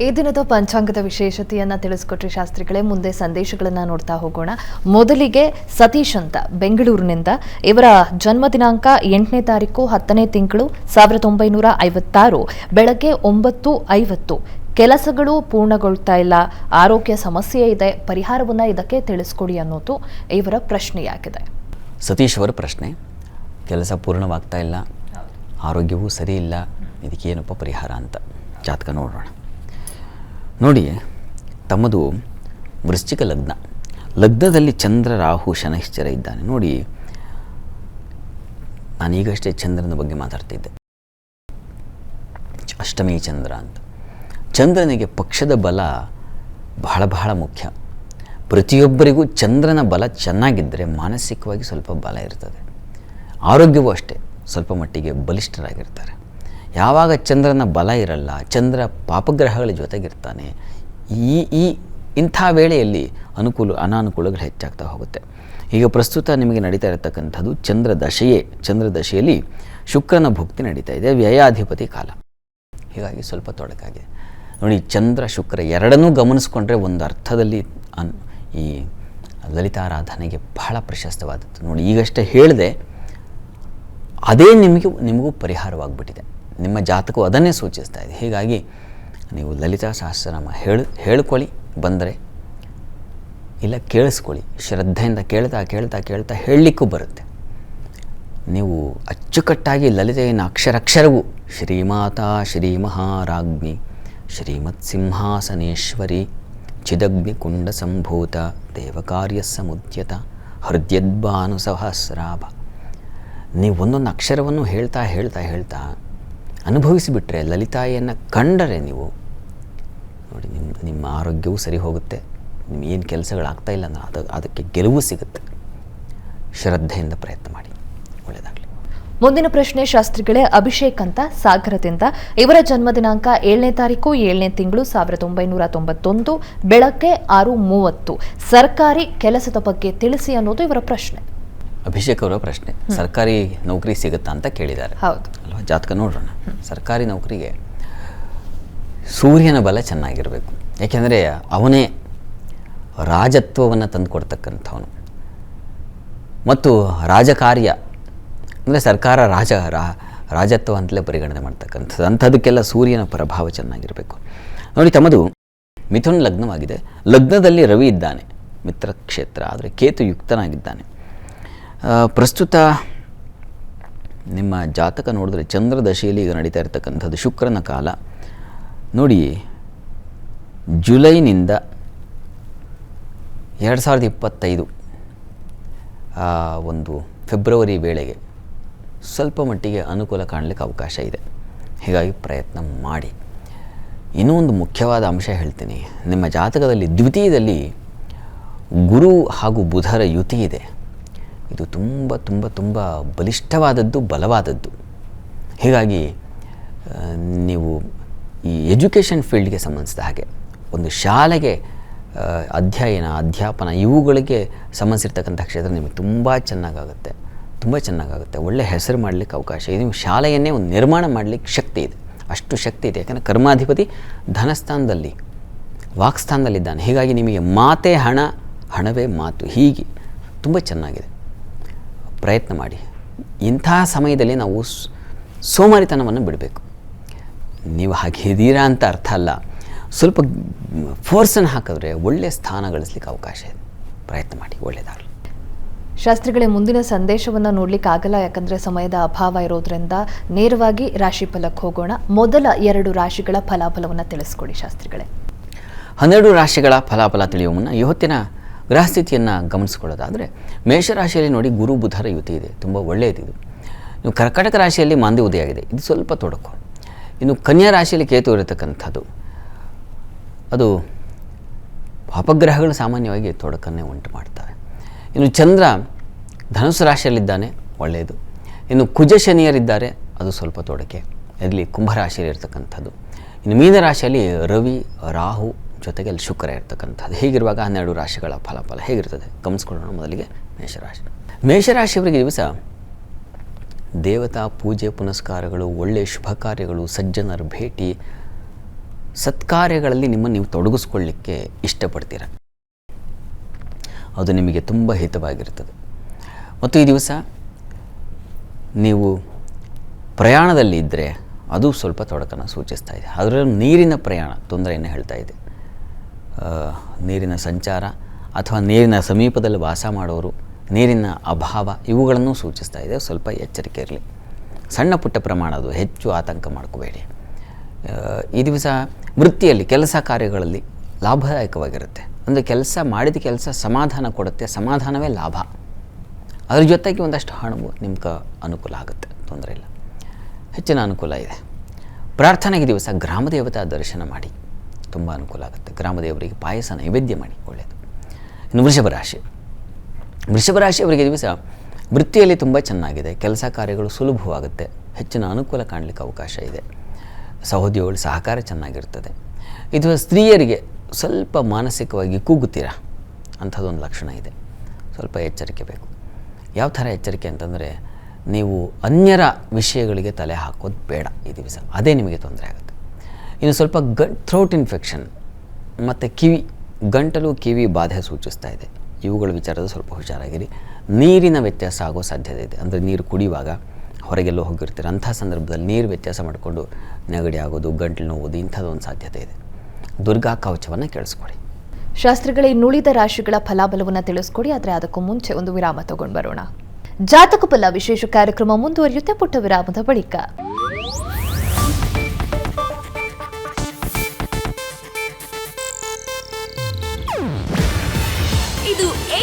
ಈ ದಿನದ ಪಂಚಾಂಗದ ವಿಶೇಷತೆಯನ್ನ ತಿಳಿಸ್ಕೊಟ್ರಿ ಶಾಸ್ತ್ರಿಗಳೇ, ಮುಂದೆ ಸಂದೇಶಗಳನ್ನ ನೋಡ್ತಾ ಹೋಗೋಣ. ಮೊದಲಿಗೆ ಸತೀಶ್ ಅಂತ, ಬೆಂಗಳೂರಿನಿಂದ. ಇವರ ಜನ್ಮ ದಿನಾಂಕ ಎಂಟನೇ ತಾರೀಕು, ಹತ್ತನೇ ತಿಂಗಳು ಸಾವಿರದ ಒಂಬೈನೂರ ಐವತ್ತಾರು. ಬೆಳಗ್ಗೆ ಒಂಬತ್ತು ಐವತ್ತು. ಕೆಲಸಗಳು ಪೂರ್ಣಗೊಳ್ತಾ ಇಲ್ಲ. ಆರೋಗ್ಯ ಸಮಸ್ಯೆ ಇದೆ. ಪರಿಹಾರವನ್ನ ಇದಕ್ಕೆ ತಿಳಿಸ್ಕೊಡಿ ಅನ್ನೋದು ಇವರ ಪ್ರಶ್ನೆಯಾಗಿದೆ. ಸತೀಶ್ ಅವರ ಪ್ರಶ್ನೆ, ಕೆಲಸ ಪೂರ್ಣವಾಗ್ತಾ ಇಲ್ಲ. ಆರೋಗ್ಯವೂ ಸರಿ ಇಲ್ಲ. ಇದಕ್ಕೇನಪ್ಪ ಪರಿಹಾರ ಅಂತ? ಜಾತಕ ನೋಡೋಣ. ನೋಡಿ, ತಮ್ಮದು ವೃಶ್ಚಿಕ ಲಗ್ನ. ಲಗ್ನದಲ್ಲಿ ಚಂದ್ರ, ರಾಹು ಶನಶ್ಚರ ಇದ್ದಾನೆ ನೋಡಿ. ನಾನೀಗಷ್ಟೇ ಚಂದ್ರನ ಬಗ್ಗೆ ಮಾತಾಡ್ತಿದ್ದೆ. ಅಷ್ಟಮಿ ಚಂದ್ರ ಅಂತ. ಚಂದ್ರನಿಗೆ ಪಕ್ಷದ ಬಲ ಬಹಳ ಬಹಳ ಮುಖ್ಯ. ಪ್ರತಿಯೊಬ್ಬರಿಗೂ ಚಂದ್ರನ ಬಲ ಚೆನ್ನಾಗಿದ್ದರೆ ಮಾನಸಿಕವಾಗಿ ಸ್ವಲ್ಪ ಬಲ ಇರ್ತದೆ. ಆರೋಗ್ಯವೂ ಅಷ್ಟೇ. ಸ್ವಲ್ಪ ಮಟ್ಟಿಗೆ ಬಲಿಷ್ಠರಾಗಿರ್ತಾರೆ. ಯಾವಾಗ ಚಂದ್ರನ ಬಲ ಇರಲ್ಲ, ಚಂದ್ರ ಪಾಪಗ್ರಹಗಳ ಜೊತೆಗಿರ್ತಾನೆ, ಈ ಈ ಇಂಥ ವೇಳೆಯಲ್ಲಿ ಅನುಕೂಲ, ಅನಾನುಕೂಲಗಳು ಹೆಚ್ಚಾಗ್ತಾ ಹೋಗುತ್ತೆ. ಈಗ ಪ್ರಸ್ತುತ ನಿಮಗೆ ನಡೀತಾ ಇರತಕ್ಕಂಥದ್ದು ಚಂದ್ರ ದಶೆಯೇ. ಚಂದ್ರ ದಶೆಯಲ್ಲಿ ಶುಕ್ರನ ಭುಕ್ತಿ ನಡೀತಾ ಇದೆ, ವ್ಯಯಾಧಿಪತಿ ಕಾಲ. ಹೀಗಾಗಿ ಸ್ವಲ್ಪ ತೊಡಕಾಗಿದೆ ನೋಡಿ, ಚಂದ್ರ, ಶುಕ್ರ ಎರಡನ್ನೂ ಗಮನಿಸ್ಕೊಂಡ್ರೆ ಒಂದು ಅರ್ಥದಲ್ಲಿ ಅನ್, ಈ ಲಲಿತಾರಾಧನೆಗೆ ಬಹಳ ಪ್ರಶಸ್ತವಾದದ್ದು. ನೋಡಿ, ಈಗಷ್ಟೇ ಹೇಳಿದೆ, ಅದೇ ನಿಮಗೆ, ನಿಮಗೂ ಪರಿಹಾರವಾಗ್ಬಿಟ್ಟಿದೆ. ನಿಮ್ಮ ಜಾತಕವು ಅದನ್ನೇ ಸೂಚಿಸ್ತಾ ಇದೆ. ಹೀಗಾಗಿ ನೀವು ಲಲಿತಾ ಸಹಸ್ರನಾಮ ಹೇಳಿ, ಹೇಳ್ಕೊಳ್ಳಿ, ಬಂದರೆ ಇಲ್ಲ ಕೇಳಿಸ್ಕೊಳ್ಳಿ. ಶ್ರದ್ಧೆಯಿಂದ ಕೇಳ್ತಾ ಕೇಳ್ತಾ ಕೇಳ್ತಾ ಹೇಳಲಿಕ್ಕೂ ಬರುತ್ತೆ. ನೀವು ಅಚ್ಚುಕಟ್ಟಾಗಿ ಲಲಿತೆಯನ್ನು ಅಕ್ಷರಕ್ಷರವು ಶ್ರೀಮಾತಾ ಶ್ರೀ ಮಹಾರಾಜ್ಞಿ ಶ್ರೀಮತ್ ಸಿಂಹಾಸನೇಶ್ವರಿ ಚಿದಗ್ನಿ ಕುಂಡ ಸಂಭೂತ, ದೇವಕಾರ್ಯ ಸಮುದ್ಯತ, ಹೃದಯದ್ಭಾನು ಸಹಸ್ರಾಭ. ನೀವು ಒಂದೊಂದು ಅಕ್ಷರವನ್ನು ಹೇಳ್ತಾ ಹೇಳ್ತಾ ಹೇಳ್ತಾ ಅನುಭವಿಸಿಬಿಟ್ರೆ ಲಲಿತಾಯಿಯನ್ನು ಕಂಡರೆ ನೀವು, ನೋಡಿ ನಿಮ್ಮ ನಿಮ್ಮ ಆರೋಗ್ಯವೂ ಸರಿ ಹೋಗುತ್ತೆ ನಿಮ್ಮ ಏನು ಕೆಲಸಗಳಾಗ್ತಾ ಇಲ್ಲ ಅಂದ್ರೆ ಅದು, ಅದಕ್ಕೆ ಗೆಲುವು ಸಿಗುತ್ತೆ. ಶ್ರದ್ಧೆಯಿಂದ ಪ್ರಯತ್ನ ಮಾಡಿ ಒಳ್ಳೆಯದಾಗಲಿ ಮುಂದಿನ ಪ್ರಶ್ನೆ, ಶಾಸ್ತ್ರಿಗಳೇ, ಅಭಿಷೇಕ್ ಅಂತ ಸಾಗರದಿಂದ. ಇವರ ಜನ್ಮ ದಿನಾಂಕ ಏಳನೇ ತಾರೀಕು, ಏಳನೇ ತಿಂಗಳು ಸಾವಿರದ ಒಂಬೈನೂರ ತೊಂಬತ್ತೊಂದು, ಬೆಳಗ್ಗೆ ಆರು ಮೂವತ್ತು. ಸರ್ಕಾರಿ ಕೆಲಸದ ಬಗ್ಗೆ ತಿಳಿಸಿ ಅನ್ನೋದು ಇವರ ಪ್ರಶ್ನೆ. ಅಭಿಷೇಕ್ ಅವರ ಪ್ರಶ್ನೆ ಸರ್ಕಾರಿ ನೌಕರಿ ಸಿಗುತ್ತಾ ಅಂತ ಕೇಳಿದ್ದಾರೆ. ಹೌದು. ಅಲ್ವಾ? ಜಾತಕ ನೋಡೋಣ. ಸರ್ಕಾರಿ ನೌಕರಿಗೆ ಸೂರ್ಯನ ಬಲ ಚೆನ್ನಾಗಿರಬೇಕು. ಯಾಕೆಂದರೆ ಅವನೇ ರಾಜತ್ವವನ್ನು ತಂದುಕೊಡ್ತಕ್ಕಂಥವನು. ಮತ್ತು ರಾಜಕಾರ್ಯ ಅಂದರೆ ಸರ್ಕಾರ ರಾಜ ರಾ- ರಾಜತ್ವ ಅಂತಲೇ ಪರಿಗಣನೆ ಮಾಡ್ತಕ್ಕಂಥದ್ದು. ಅಂಥದಕ್ಕೆಲ್ಲ ಸೂರ್ಯನ ಪ್ರಭಾವ ಚೆನ್ನಾಗಿರಬೇಕು. ನೋಡಿ ತಮ್ಮದು ಮಿಥುನ್ ಲಗ್ನವಾಗಿದೆ. ಲಗ್ನದಲ್ಲಿ ರವಿ ಇದ್ದಾನೆ. ಮಿತ್ರ ಕ್ಷೇತ್ರ ಆದರೆ ಕೇತು ಯುಕ್ತನಾಗಿದ್ದಾನೆ ಪ್ರಸ್ತುತ ನಿಮ್ಮ ಜಾತಕ ನೋಡಿದ್ರೆ ಚಂದ್ರ ದಶೆಯಲ್ಲಿ ಈಗ ನಡೀತಾ ಇರತಕ್ಕಂಥದ್ದು ಶುಕ್ರನ ಕಾಲ. ನೋಡಿ, ಜುಲೈನಿಂದ ಎರಡು ಸಾವಿರದ ಇಪ್ಪತ್ತೈದು ಒಂದು ಫೆಬ್ರವರಿ ವೇಳೆಗೆ ಸ್ವಲ್ಪ ಮಟ್ಟಿಗೆ ಅನುಕೂಲ ಕಾಣಲಿಕ್ಕೆ ಅವಕಾಶ ಇದೆ. ಹೀಗಾಗಿ ಪ್ರಯತ್ನ ಮಾಡಿ. ಇನ್ನೂ ಒಂದು ಮುಖ್ಯವಾದ ಅಂಶ ಹೇಳ್ತೀನಿ. ನಿಮ್ಮ ಜಾತಕದಲ್ಲಿ ದ್ವಿತೀಯದಲ್ಲಿ ಗುರು ಹಾಗೂ ಬುಧರ ಯುತಿ ಇದೆ. ಇದು ತುಂಬ ತುಂಬ ತುಂಬ ಬಲಿಷ್ಠವಾದದ್ದು, ಬಲವಾದದ್ದು. ಹೀಗಾಗಿ ನೀವು ಈ ಎಜುಕೇಷನ್ ಫೀಲ್ಡ್ಗೆ ಸಂಬಂಧಿಸಿದ ಹಾಗೆ, ಒಂದು ಶಾಲೆಗೆ ಅಧ್ಯಯನ, ಅಧ್ಯಾಪನ ಇವುಗಳಿಗೆ ಸಂಬಂಧಿಸಿರ್ತಕ್ಕಂಥ ಕ್ಷೇತ್ರ ನಿಮಗೆ ತುಂಬ ಚೆನ್ನಾಗಾಗುತ್ತೆ. ತುಂಬ ಚೆನ್ನಾಗಾಗುತ್ತೆ. ಒಳ್ಳೆ ಹೆಸರು ಮಾಡಲಿಕ್ಕೆ ಅವಕಾಶ. ಇದೆ ನೀವು ಶಾಲೆಯನ್ನೇ ಒಂದು ನಿರ್ಮಾಣ ಮಾಡಲಿಕ್ಕೆ ಶಕ್ತಿ ಇದೆ. ಅಷ್ಟು ಶಕ್ತಿ ಇದೆ. ಯಾಕಂದರೆ ಕರ್ಮಾಧಿಪತಿ ಧನಸ್ಥಾನದಲ್ಲಿ, ವಾಕ್ಸ್ಥಾನದಲ್ಲಿದ್ದಾನೆ. ಹೀಗಾಗಿ ನಿಮಗೆ ಮಾತೇ ಹಣ, ಹಣವೇ ಮಾತು. ಹೀಗೆ. ತುಂಬ ಚೆನ್ನಾಗಿದೆ. ಪ್ರಯತ್ನ ಮಾಡಿ. ಇಂಥ ಸಮಯದಲ್ಲಿ ನಾವು ಸೋಮಾರಿತನವನ್ನು ಬಿಡಬೇಕು. ನೀವು ಹಾಗೆ ಇದ್ದೀರಾ ಅಂತ ಅರ್ಥ ಅಲ್ಲ. ಸ್ವಲ್ಪ ಫೋರ್ಸನ್ನು ಹಾಕಿದ್ರೆ ಒಳ್ಳೆಯ ಸ್ಥಾನ ಗಳಿಸ್ಲಿಕ್ಕೆ ಅವಕಾಶ ಇದೆ. ಪ್ರಯತ್ನ ಮಾಡಿ ಒಳ್ಳೆಯದಾಗಲಿ ಶಾಸ್ತ್ರಿಗಳೇ ಮುಂದಿನ ಸಂದೇಶವನ್ನ ನೋಡ್ಲಿಕ್ಕೆ ಆಗಲ್ಲ ಯಾಕಂದ್ರೆ ಸಮಯದ ಅಭಾವ ಇರೋದ್ರಿಂದ ನೇರವಾಗಿ ರಾಶಿ ಫಲಕ್ಕೆ ಹೋಗೋಣ. ಮೊದಲ ಎರಡು ರಾಶಿಗಳ ಫಲಾಫಲವನ್ನ ತಿಳಿಸ್ಕೊಡಿ ಶಾಸ್ತ್ರಿಗಳೇ. ಹನ್ನೆರಡು ರಾಶಿಗಳ ಫಲಾಫಲ ತಿಳಿಯುವ ಮುನ್ನ ಇವತ್ತಿನ ಗ್ರಹಸ್ಥಿತಿಯನ್ನು ಗಮನಿಸ್ಕೊಳ್ಳೋದಾದರೆ ಮೇಷರಾಶಿಯಲ್ಲಿ ನೋಡಿ ಗುರು, ಬುಧರ ಯುತಿ ಇದೆ. ತುಂಬ ಒಳ್ಳೆಯದಿದು. ಇನ್ನು ಕರ್ಕಟಕ ರಾಶಿಯಲ್ಲಿ ಮಾಂದಿ ಉದಯಾಗಿದೆ ಇದು ಸ್ವಲ್ಪ ತೊಡಕು. ಇನ್ನು ಕನ್ಯಾ ರಾಶಿಯಲ್ಲಿ ಕೇತು ಇರತಕ್ಕಂಥದ್ದು, ಅದು ಅಪಗ್ರಹಗಳು ಸಾಮಾನ್ಯವಾಗಿ ತೊಡಕನ್ನೇ ಉಂಟು ಮಾಡ್ತವೆ. ಇನ್ನು ಚಂದ್ರ ಧನುಸು ರಾಶಿಯಲ್ಲಿದ್ದಾನೆ, ಒಳ್ಳೆಯದು. ಇನ್ನು ಕುಜ ಶನಿಯರಿದ್ದಾರೆ, ಅದು ಸ್ವಲ್ಪ ತೊಡಕೆ. ಇಲ್ಲಿ ಕುಂಭರಾಶಿಯಲ್ಲಿ ಇರ್ತಕ್ಕಂಥದ್ದು. ಇನ್ನು ಮೀನರಾಶಿಯಲ್ಲಿ ರವಿ, ರಾಹು ಜೊತೆಗೆ ಅಲ್ಲಿ ಶುಕ್ರ ಇರ್ತಕ್ಕಂಥದ್ದು. ಹೀಗಿರುವಾಗ ಹನ್ನೆರಡು ರಾಶಿಗಳ ಫಲಫಲ ಹೇಗಿರ್ತದೆ? ಗಮನಿಸ್ಕೊಳ್ಳೋಣ ಮೊದಲಿಗೆ ಮೇಷರಾಶಿ. ಮೇಷರಾಶಿಯವರಿಗೆ ದಿವಸ ದೇವತಾ ಪೂಜೆ ಪುನಸ್ಕಾರಗಳು ಒಳ್ಳೆಯ ಶುಭ ಕಾರ್ಯಗಳು, ಸಜ್ಜನರ ಭೇಟಿ, ಸತ್ಕಾರ್ಯಗಳಲ್ಲಿ ನಿಮ್ಮನ್ನು ನೀವು ತೊಡಗಿಸ್ಕೊಳ್ಳಿಕ್ಕೆ ಇಷ್ಟಪಡ್ತೀರ. ಅದು ನಿಮಗೆ ತುಂಬ ಹಿತವಾಗಿರ್ತದೆ. ಮತ್ತು ಈ ದಿವಸ ನೀವು ಪ್ರಯಾಣದಲ್ಲಿ ಇದ್ದರೆ ಅದು ಸ್ವಲ್ಪ ತೊಡಕನ್ನು ಸೂಚಿಸ್ತಾ ಇದೆ. ಅದರಲ್ಲೂ ನೀರಿನ ಪ್ರಯಾಣ ತೊಂದರೆಯನ್ನು ಹೇಳ್ತಾ ಇದೆ. ನೀರಿನ ಸಂಚಾರ ಅಥವಾ ನೀರಿನ ಸಮೀಪದಲ್ಲಿ ವಾಸ ಮಾಡೋರು, ನೀರಿನ ಅಭಾವ ಇವುಗಳನ್ನು ಸೂಚಿಸ್ತಾ ಇದೆ. ಸ್ವಲ್ಪ ಎಚ್ಚರಿಕೆ ಇರಲಿ. ಸಣ್ಣ ಪುಟ್ಟ ಪ್ರಮಾಣ ಅದು. ಹೆಚ್ಚು ಆತಂಕ ಮಾಡ್ಕೋಬೇಡಿ. ಈ ದಿವಸ ವೃತ್ತಿಯಲ್ಲಿ ಕೆಲಸ ಕಾರ್ಯಗಳಲ್ಲಿ ಲಾಭದಾಯಕವಾಗಿರುತ್ತೆ. ಅಂದರೆ ಕೆಲಸ ಮಾಡಿದ ಕೆಲಸ ಸಮಾಧಾನ ಕೊಡುತ್ತೆ. ಸಮಾಧಾನವೇ ಲಾಭ. ಅದ್ರ ಜೊತೆಗೆ ಒಂದಷ್ಟು ಹಣವು ನಿಮ್ಗೆ ಅನುಕೂಲ ಆಗುತ್ತೆ. ತೊಂದರೆ ಇಲ್ಲ. ಹೆಚ್ಚಿನ ಅನುಕೂಲ ಇದೆ. ಪ್ರಾರ್ಥನೆಗೆ ದಿವಸ ಗ್ರಾಮ ದೇವತಾ ದರ್ಶನ ಮಾಡಿ. ತುಂಬ ಅನುಕೂಲ ಆಗುತ್ತೆ. ಗ್ರಾಮದೇವರಿಗೆ ಪಾಯಸ, ನೈವೇದ್ಯ ಮಾಡಿ ಒಳ್ಳೆಯದು ಇನ್ನು ವೃಷಭ ರಾಶಿ. ವೃಷಭ ರಾಶಿಯವರಿಗೆ ದಿವಸ ವೃತ್ತಿಯಲ್ಲಿ ತುಂಬ ಚೆನ್ನಾಗಿದೆ. ಕೆಲಸ ಕಾರ್ಯಗಳು ಸುಲಭವಾಗುತ್ತೆ. ಹೆಚ್ಚಿನ ಅನುಕೂಲ ಕಾಣಲಿಕ್ಕೆ ಅವಕಾಶ ಇದೆ. ಸಹೋದ್ಯೋಗಿಗಳ ಸಹಕಾರ ಚೆನ್ನಾಗಿರ್ತದೆ. ಇದು ಸ್ತ್ರೀಯರಿಗೆ ಸ್ವಲ್ಪ ಮಾನಸಿಕವಾಗಿ ಕೂಗುತ್ತೀರಾ? ಅಂಥದ್ದೊಂದು ಲಕ್ಷಣ ಇದೆ. ಸ್ವಲ್ಪ ಎಚ್ಚರಿಕೆ ಬೇಕು. ಯಾವ ಥರ ಎಚ್ಚರಿಕೆ ಅಂತಂದರೆ, ನೀವು ಅನ್ಯರ ವಿಷಯಗಳಿಗೆ ತಲೆ ಹಾಕೋದು ಬೇಡ ಈ ದಿವಸ. ಅದೇ ನಿಮಗೆ ತೊಂದರೆ ಆಗುತ್ತೆ. ಇನ್ನು ಸ್ವಲ್ಪ ಗ ಥ್ರೋಟ್ ಇನ್ಫೆಕ್ಷನ್ ಮತ್ತು ಕಿವಿ, ಗಂಟಲು ಕಿವಿ ಬಾಧೆ ಸೂಚಿಸ್ತಾ ಇದೆ. ಇವುಗಳ ವಿಚಾರದ ಸ್ವಲ್ಪ ಹುಷಾರಾಗಿರಿ. ನೀರಿನ ವ್ಯತ್ಯಾಸ ಆಗೋ ಸಾಧ್ಯತೆ ಇದೆ. ಅಂದರೆ ನೀರು ಕುಡಿಯುವಾಗ ಹೊರಗೆಲ್ಲೋ ಹೋಗಿರ್ತೀರ, ಅಂಥ ಸಂದರ್ಭದಲ್ಲಿ ನೀರು ವ್ಯತ್ಯಾಸ ಮಾಡಿಕೊಂಡು ನೆಗಡಿ ಆಗೋದು, ಗಂಟಲು ನೋವುದು ಇಂಥದ್ದೊಂದು ಸಾಧ್ಯತೆ ಇದೆ. ದುರ್ಗಾ ಕವಚವನ್ನು ಕೇಳಿಸ್ಕೊಡಿ. ಶಾಸ್ತ್ರಗಳೇ, ನುಳಿದ ರಾಶಿಗಳ ಫಲಾಬಲವನ್ನು ತಿಳಿಸ್ಕೊಡಿ. ಆದರೆ ಅದಕ್ಕೂ ಮುಂಚೆ ಒಂದು ವಿರಾಮ ತಗೊಂಡು ಬರೋಣ. ಜಾತಕ ಫಲ ವಿಶೇಷ ಕಾರ್ಯಕ್ರಮ ಮುಂದುವರಿಯುತ್ತೆ. ಪುಟ್ಟ ವಿರಾಮದ ಬಳಿಕ.